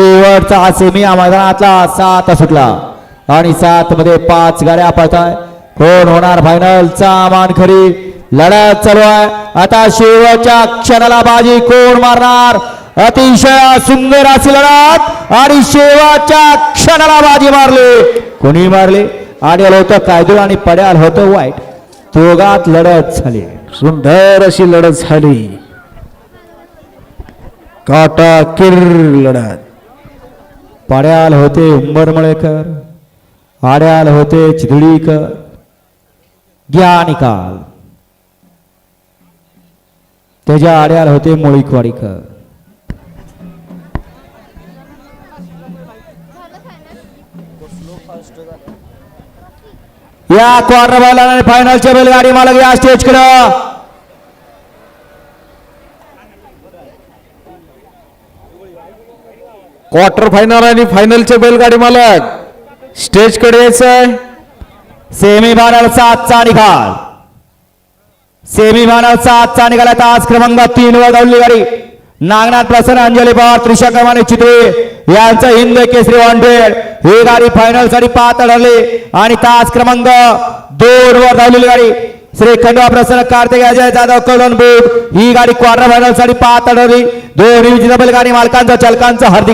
शेवटचा हा सेमी मैदानातला सात सुटला. आणि सात मध्ये पाच गाड्या पळताय. कोण होणार फायनलचा मानखरी लढत चालू आहे. आता शेवटच्या क्षणाला बाजी कोण मारणार? अतिशय सुंदर अशी लढत. आणि शेवटच्या क्षणाला बाजी मारली. कोणी मारली? आणि आलं होतं कायदो आणि पड्याल होतं वाईट. दोघात लढत झाली. सुंदर अशी लढत झाली. काटा किर लढत. पाड्याल होते उंबरमळेकर आड्याल होते चिदळीकर घ्या निकाल त्याच्या आड्याल होते मोळीकवाडीकर या क्वार्टर फायनल आणि फायनलच्या बैलगाडी मालक या स्टेजकडं क्वार्टर फायनल आणि फायनलचे बैलगाडी मालक. स्टेजकडे यायचंय. सेमी फायनलचा आजचा निकाल. सेमी फायनलचा आजचा निकाल आता तास क्रमांक तीन वर धावली गाडी. नागनाथ प्रसन्न अंजली पवार त्रिषा कमाने चित्रे यांचं हिंद केसरी वॉन्टेड ही गाडी फायनलसाठी पाहता ठरली आणि तास क्रमांक दोन वर धावलेली गाडी. श्री खंडवा प्रसन्न कार्तिक अजय जाधव कळण बुट. ही गाडी क्वार्टर फायनलसाठी पाहता ठरली. दोन्ही विजेता बैलगाडी मालकांचा चालकांचा हार्दिक